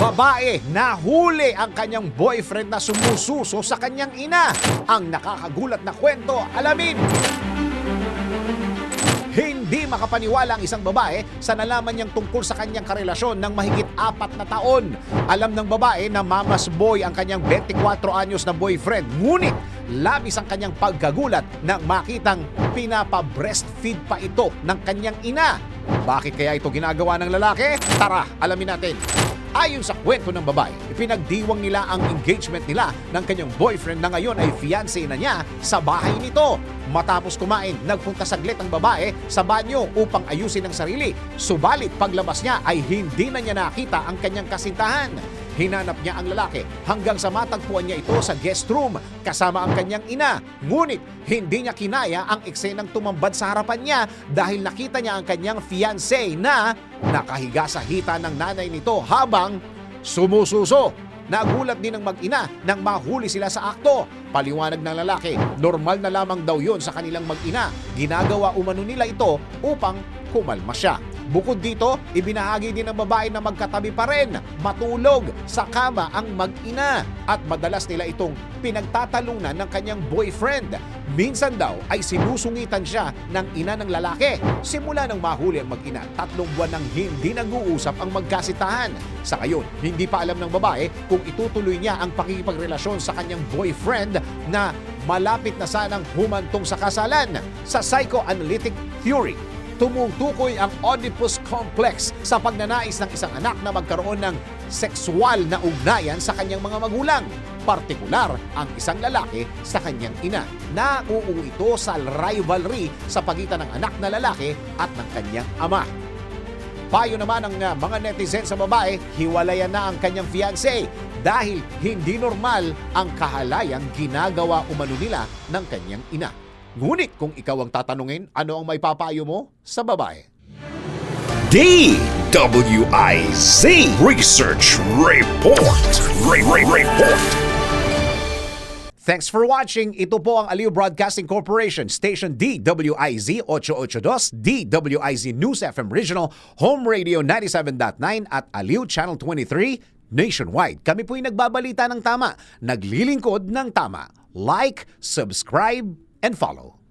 Babae, nahuli ang kanyang boyfriend na sumususo sa kanyang ina. Ang nakakagulat na kwento, alamin! Hindi makapaniwala ang isang babae sa nalaman niyang tungkol sa kanyang karelasyon ng mahigit apat na taon. Alam ng babae na mamas boy ang kanyang 24 anyos na boyfriend. Ngunit labis ang kanyang pagkagulat nang makitang pinapa-breastfeed pa ito ng kanyang ina. Bakit kaya ito ginagawa ng lalaki? Tara, alamin natin. Ayon sa kwento ng babae, ipinagdiwang nila ang engagement nila ng kanyang boyfriend na ngayon ay fiancé na niya sa bahay nito. Matapos kumain, nagpunta saglit ang babae sa banyo upang ayusin ang sarili. Subalit paglabas niya ay hindi na niya nakita ang kanyang kasintahan. Hinanap niya ang lalaki hanggang sa matagpuan niya ito sa guest room kasama ang kanyang ina. Ngunit hindi niya kinaya ang eksenang tumambad sa harapan niya dahil nakita niya ang kanyang fiancé na nakahiga sa hita ng nanay nito habang sumususo. Nagulat din ang mag-ina nang mahuli sila sa akto. Paliwanag ng lalaki, normal na lamang daw yon sa kanilang mag-ina. Ginagawa umano nila ito upang kumalma siya. Bukod dito, ibinahagi din ng babae na magkatabi pa rin, matulog sa kama ang mag-ina at madalas nila itong pinagtatalunan ng kanyang boyfriend. Minsan daw ay sinusungitan siya ng ina ng lalaki. Simula nang mahuli ang mag-ina, tatlong buwan nang hindi nag-uusap ang magkasitahan. Sa ngayon, hindi pa alam ng babae kung itutuloy niya ang pakikipagrelasyon sa kanyang boyfriend na malapit na sanang humantong sa kasalan. Sa psychoanalytic theory, tumutukoy ang Oedipus Complex sa pagnanais ng isang anak na magkaroon ng sexual na ugnayan sa kanyang mga magulang. Partikular ang isang lalaki sa kanyang ina. Nauuwi ito sa rivalry sa pagitan ng anak na lalaki at ng kanyang ama. Payo naman ng uh, mga netizen sa babae, hiwalayan na ang kanyang fiancé dahil hindi normal ang kahalayang ginagawa umano nila ng kanyang ina. Ngunit kung ikaw ang tatanungin, ano ang may papayo mo sa babae? DWIZ Research Report. Re- Re- Report. Thanks for watching. Ito po ang Aliw Broadcasting Corporation, Station DWIZ 882, DWIZ News FM Regional, Home Radio 97.9 at Aliw Channel 23 nationwide. Kami po'y nagbabalita ng tama, naglilingkod ng tama. Like, subscribe, and follow.